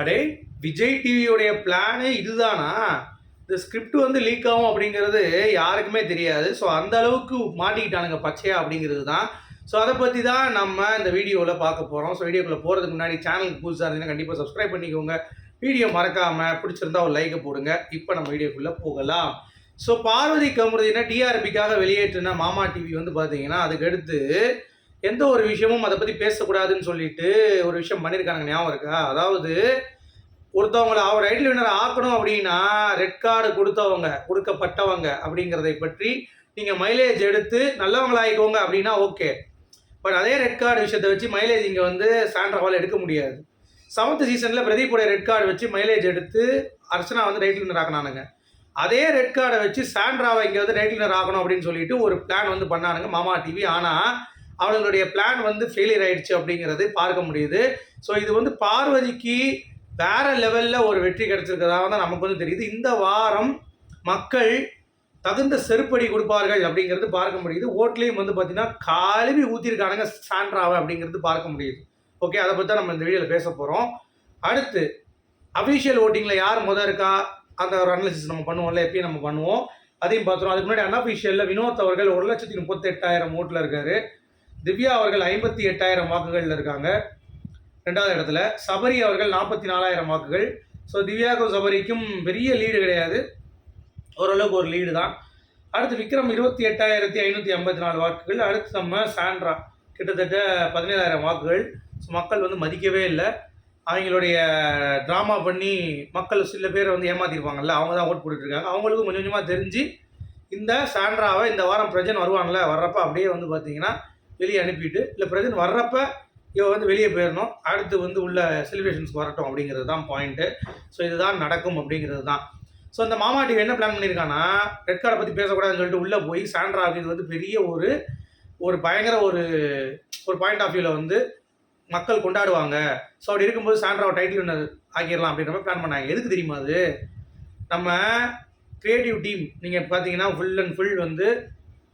அடே விஜய் டிவியோடைய பிளானே இதுதானா? இந்த ஸ்கிரிப்ட் வந்து லீக் ஆகும் அப்படிங்கிறது யாருக்குமே தெரியாது. ஸோ அந்த அளவுக்கு மாட்டிக்கிட்டானுங்க பச்சையா அப்படிங்கிறது தான். ஸோ அதை பற்றி தான் நம்ம இந்த வீடியோவில் பார்க்க போகிறோம் ஸோ வீடியோக்குள்ளே போகிறதுக்கு முன்னாடி சேனலுக்கு புதுசாக இருந்தீங்கன்னா கண்டிப்பாக சப்ஸ்கிரைப் பண்ணிக்கோங்க. வீடியோ மறக்காமல் பிடிச்சிருந்தா ஒரு லைக்கை போடுங்க. இப்போ நம்ம வீடியோக்குள்ளே போகலாம். ஸோ பார்வதி கமருதினா டிஆர்பிக்காக வெளியேற்றின மாமா டிவி வந்து பார்த்தீங்கன்னா அதுக்கடுத்து எந்த ஒரு விஷயமும் அதை பற்றி பேசக்கூடாதுன்னு சொல்லிட்டு ஒரு விஷயம் பண்ணியிருக்காங்க ஞாபகம் இருக்கா? அதாவது ஒருத்தவங்களை அவர் ரைட்டில் வினர் ஆக்கணும் அப்படின்னா ரெட் கார்டு கொடுத்தவங்க கொடுக்கப்பட்டவங்க அப்படிங்கிறதை பற்றி நீங்கள் மைலேஜ் எடுத்து நல்லவங்களாயிக்கோங்க அப்படின்னா ஓகே பட் அதே ரெட் கார்டு விஷயத்தை வச்சு மைலேஜ் இங்கே வந்து சாண்ட்ராவால் எடுக்க முடியாது. செவன்த் சீசனில் பிரதீப்புடைய ரெட் கார்டு வச்சு மைலேஜ் எடுத்து அர்ச்சனா வந்து ரைட் வினர் ஆக்கினானுங்க. அதே ரெட் கார்டை வச்சு சாண்ட்ராவை இங்கே வந்து ரைட் வினர் ஆகணும் அப்படின்னு சொல்லிட்டு ஒரு பிளான் வந்து பண்ணானுங்க மாமா டிவி ஆனால் அவங்களுடைய பிளான் வந்து ஃபெயிலியர் ஆயிடுச்சு அப்படிங்கிறது பார்க்க முடியுது. ஸோ இது வந்து பார்வதிக்கு வேற லெவலில் ஒரு வெற்றி கிடைச்சிருக்கிறதாக தான் நமக்கு வந்து தெரியுது. இந்த வாரம் மக்கள் தகுந்த செருப்படி கொடுப்பார்கள் அப்படிங்கிறது பார்க்க முடியுது. ஓட்லேயும் வந்து பார்த்தீங்கன்னா கழுவி ஊற்றிருக்கானுங்க சாண்ட்ராவை அப்படிங்கிறது பார்க்க முடியுது. ஓகே அதை பற்றி தான் நம்ம இந்த வீடியோவில் பேச போகிறோம் அடுத்து அஃபிஷியல் ஓட்டிங்கில் யார் முதல் இருக்கா? அந்த ஒரு அனாலிசிஸ் நம்ம பண்ணுவோம்ல எப்பயும் நம்ம பண்ணுவோம். அதையும் பார்த்துருவோம். அதுக்கு முன்னாடி அன்அஃபிஷியலில் வினோத் அவர்கள் ஒரு லட்சத்தி முப்பத்தெட்டாயிரம் ஓட்டில் இருக்காரு. திவ்யா அவர்கள் ஐம்பத்தி எட்டாயிரம் வாக்குகளில் இருக்காங்க. ரெண்டாவது இடத்துல சபரி அவர்கள் நாற்பத்தி நாலாயிரம் வாக்குகள். ஸோ திவ்யாக்கும் சபரிக்கும் பெரிய லீடு கிடையாது. ஓரளவுக்கு ஒரு லீடு தான். அடுத்து விக்ரம் இருபத்தி எட்டாயிரத்தி ஐநூற்றி ஐம்பத்தி நாலு வாக்குகள். அடுத்து நம்ம சாண்ட்ரா. கிட்டத்தட்ட பதினேழாயிரம் வாக்குகள். ஸோ மக்கள் வந்து மதிக்கவே இல்லை. அவங்களுடைய ட்ராமா பண்ணி மக்கள் சில பேர் வந்து ஏமாற்றிருப்பாங்கல்ல அவங்க தான் ஓட் போட்டுட்ருக்காங்க. அவங்களுக்கும் கொஞ்சம் கொஞ்சமாக தெரிஞ்சு இந்த சாண்ட்ராவை இந்த வாரம் பிரஜன் வருவாங்கள்ல வர்றப்ப அப்படியே வந்து பார்த்தீங்கன்னா வெளியே அனுப்பிட்டு இல்லை பிரஜன் வர்றப்ப இவ வந்து வெளியே போயிடணும் அடுத்து வந்து உள்ள செலிப்ரேஷன்ஸ் வரட்டும் அப்படிங்கிறது தான் பாயிண்ட்டு ஸோ இதுதான் நடக்கும் அப்படிங்கிறது தான் ஸோ இந்த மாமா டிவி என்ன பிளான் பண்ணியிருக்கான்னா ரெட் கார்டை பற்றி பேசக்கூடாதுன்னு சொல்லிட்டு உள்ளே போய் சாண்ட்ராவுக்கு இது வந்து பெரிய ஒரு ஒரு பயங்கர ஒரு ஒரு பாயிண்ட் ஆஃப் வியூவில் வந்து மக்கள் கொண்டாடுவாங்க. ஸோ அப்படி இருக்கும்போது சாண்ட்ராவை டைட்டில் ஒன்று ஆக்கிடலாம் அப்படின்ற மாதிரி பிளான் பண்ணாங்க. எதுக்கு தெரியுமா அது? நம்ம க்ரியேட்டிவ் டீம் நீங்கள் பார்த்தீங்கன்னா ஃபுல் அண்ட் ஃபுல் வந்து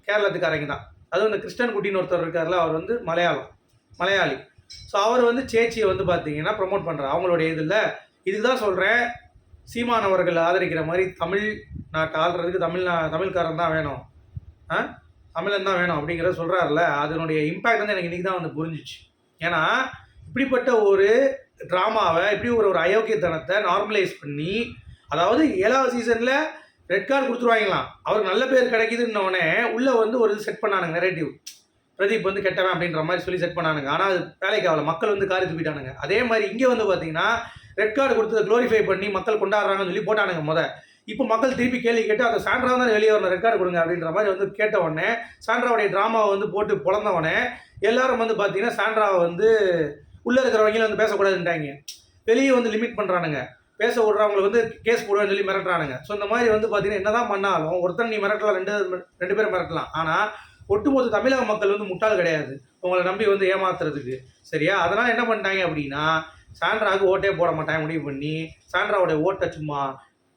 கேரளத்துக்காரங்க தான் அதுவும் இந்த கிருஷ்ணன் குட்டின்னு ஒருத்தர் இருக்கார்ல அவர் வந்து மலையாளம் மலையாளி. ஸோ அவர் வந்து சேச்சியை வந்து பார்த்தீங்கன்னா ப்ரொமோட் பண்ணுறார் அவங்களுடைய இதில் இதுக்கு தான் சொல்கிறேன் சீமான் அவர்கள் ஆதரிக்கிற மாதிரி தமிழ் நாட்டை ஆள்றதுக்கு தமிழ் தமிழ்காரன் தான் வேணும். ஆ? தமிழன் தான் வேணும் அப்படிங்கிறத சொல்கிறாருல அதனுடைய இம்பேக்ட் வந்து எனக்கு இன்றைக்கி தான் வந்து புரிஞ்சிச்சு. ஏன்னா இப்படிப்பட்ட ஒரு ட்ராமாவை இப்படி ஒரு ஒரு அயோக்கியத்தனத்தை நார்மலைஸ் பண்ணி அதாவது ஏழாவது சீசனில் ரெட் கார்டு கொடுத்துருவாங்களாம் அவருக்கு நல்ல பேர் கிடைக்குதுன்னொடனே உள்ளே வந்து ஒரு இது செட் பண்ணானுங்க நெரேட்டிவ் பிரதீப் வந்து கெட்டவன் அப்படின்ற மாதிரி சொல்லி செட் பண்ணானுங்க. ஆனால் அது வேலைக்கு ஆகல மக்கள் வந்து காரி போயிட்டானுங்க அதே மாதிரி இங்கே வந்து பார்த்தீங்கன்னா ரெட் கார்டு கொடுத்ததை க்ளோரிஃபை பண்ணி மக்கள் கொண்டாடுறாங்கன்னு சொல்லி போட்டானுங்க முத. இப்போ மக்கள் திருப்பி கேள்வி கேட்டு அந்த சாண்ட்ரா தான் வெளியே வரணும்? ரெட் கார்டு கொடுங்க அப்படின்ற மாதிரி வந்து கேட்ட உடனே சாண்ட்ராவுடைய ட்ராமாவை வந்து போட்டு பிறந்த உடனே எல்லாரும் வந்து பார்த்தீங்கன்னா சாண்ட்ராவை வந்து உள்ளே இருக்கிறவங்களும் வந்து பேசக்கூடாதுன்ட்டாங்க. வெளியே வந்து லிமிட் பண்ணுறானுங்க பேச விடுறவங்களுக்கு வந்து கேஸ் போடுவேன்னு சொல்லி மிரட்டுறானுங்க. ஸோ இந்த மாதிரி வந்து பார்த்தீங்கன்னா என்னதான் பண்ணாலும் ஒருத்தன் நீ மிரட்டலாம் ரெண்டு ரெண்டு பேரும் மிரட்டலாம். ஆனால் ஒட்டுமொத்த தமிழக மக்கள் வந்து முட்டாள் கிடையாது. உங்களை நம்பி வந்து ஏமாத்துறதுக்கு. சரியா? அதனால் என்ன பண்ணிட்டாங்க அப்படின்னா சாண்ட்ராவுக்கு ஓட்டே போட மாட்டாங்க முடிவு பண்ணி சாண்ட்ராவோடைய ஓட்டை சும்மா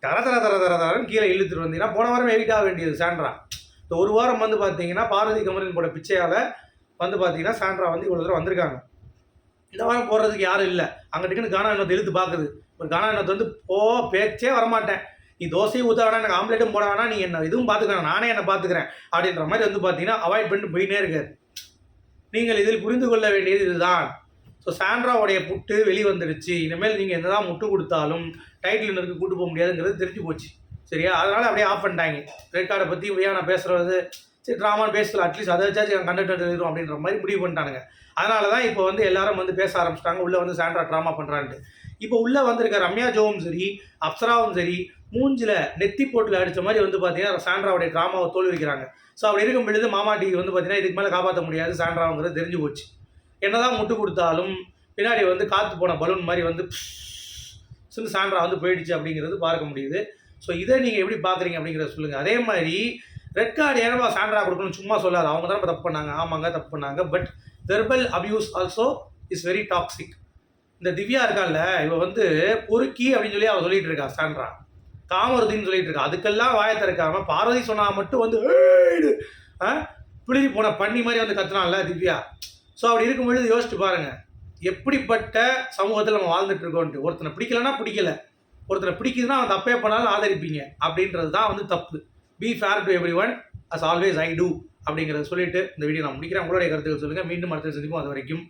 தர தர தர தர தரன்னு கீழே இழுத்துட்டு வந்தீங்கன்னா போன வாரம் எடிட் ஆக வேண்டியது சாண்ட்ரா. இந்த ஒரு வாரம் வந்து பார்த்தீங்கன்னா பார்வதி கமலின் போட பிச்சையால் வந்து பார்த்தீங்கன்னா சாண்ட்ரா வந்து இவ்வளோ தூரம் வந்திருக்காங்க. இந்த வாரம் போடுறதுக்கு யாரும் இல்லை. அங்கிட்டுக்குன்னு கானா எண்ணத்தை இழுத்து பார்க்குது ஒரு கானா எண்ணத்தை வந்து போ பேச்சே வரமாட்டேன். நீ தோசையும் ஊற்ற வேணாம் எனக்கு ஆம்லேட்டும் போட வேணாம் நீ என்ன இதுவும் பார்த்துக்கிறேன் நானே என்ன பார்த்துக்கிறேன் அப்படின்ற மாதிரி வந்து பார்த்தீங்கன்னா அவாய்ட் பண்ணிட்டு போயினே இருக்காரு. நீங்கள் இதில் புரிந்து கொள்ள வேண்டியது இதுதான். ஸோ சாண்ட்ராவுடைய புட்டு வெளி வந்துடுச்சு. இனிமேல் நீங்கள் என்னதான் முட்டு கொடுத்தாலும் டைட்டில் இன்னருக்கு கூட்டு போக முடியாதுங்கிறது தெரிஞ்சு போச்சு. சரியா? அதனால் அப்படியே ஆஃப் பண்ணிட்டாங்க. ரெட் கார்டை பற்றி ஏன் நான் பேசுகிறது சரி ட்ராமான்னு பேசல அட்லீஸ்ட் அதை வச்சாச்சும் கண்டக்டர் எழுதும் அப்படின்ற மாதிரி முடிவு பண்ணிட்டானுங்க. அதனால தான் இப்போ வந்து எல்லாரும் வந்து பேச ஆரம்பிச்சிட்டாங்க உள்ளே வந்து சாண்ட்ரா ட்ராமா பண்ணுறான்ட்டு இப்போ உள்ளே வந்திருக்க ரம்யா ஜோவும் சரி அப்சராவும் சரி மூஞ்சில் நெத்தி போட்டில் அடித்த மாதிரி வந்து பார்த்தீங்கன்னா சாண்ட்ராவுடைய ட்ராமாவை தோல்விக்கிறாங்க. ஸோ அப்படி இருக்கும் பொழுது மாமா டிவி வந்து பார்த்தீங்கன்னா இதுக்கு மேலே காப்பாற்ற முடியாது சாண்ட்ராவுங்கிறது தெரிஞ்சு போச்சு. என்னதான் முட்டு கொடுத்தாலும் பின்னாடி வந்து காற்று போன பலூன் மாதிரி வந்து சின்ன சாண்ட்ரா வந்து போயிடுச்சு அப்படிங்கிறது பார்க்க முடியுது. ஸோ இதை நீங்கள் எப்படி பார்க்குறீங்க அப்படிங்கிறத சொல்லுங்கள் அதே மாதிரி ரெட் கார்டு ஏனவா சாண்ட்ரா கொடுக்கணும் சும்மா சொல்லாது. அவங்க தான் தப்பு பண்ணாங்க. ஆமாங்க தப்பு பண்ணாங்க. But verbal abuse also is very toxic இந்த திவ்யா இருக்கால்ல இவ வந்து பொறுக்கி அப்படின்னு சொல்லி அவள் சொல்லிட்டு இருக்கா சாண்ட்ரா காமருதின்னு சொல்லிட்டு இருக்கா. அதுக்கெல்லாம் வாயை திறக்காம பார்வதி சொன்னா மட்டும் வந்து "ஏய்டு", ஆ? போன பண்ணி மாதிரி வந்து கத்துனான்ல திவ்யா. ஸோ அப்படி இருக்கும்பொழுது யோசிச்சு பாருங்க. எப்படிப்பட்ட சமூகத்தில் நம்ம வாழ்ந்துட்டு இருக்கோன்ட்டு. ஒருத்தனை பிடிக்கலன்னா பிடிக்கல. ஒருத்தனை பிடிக்குதுன்னா அவன் தப்பே பண்ணாலும் ஆதரிப்பீங்க. அப்படின்றது தான் வந்து தப்பு. Be fair to everyone as always I do அப்படிங்கிறத சொல்லிட்டு இந்த வீடியோ நான் முடிக்கிறேன். உங்களுடைய கருத்துக்கள் சொல்லுங்கள் மீண்டும் அடுத்த சந்திப்போம். அது வரைக்கும்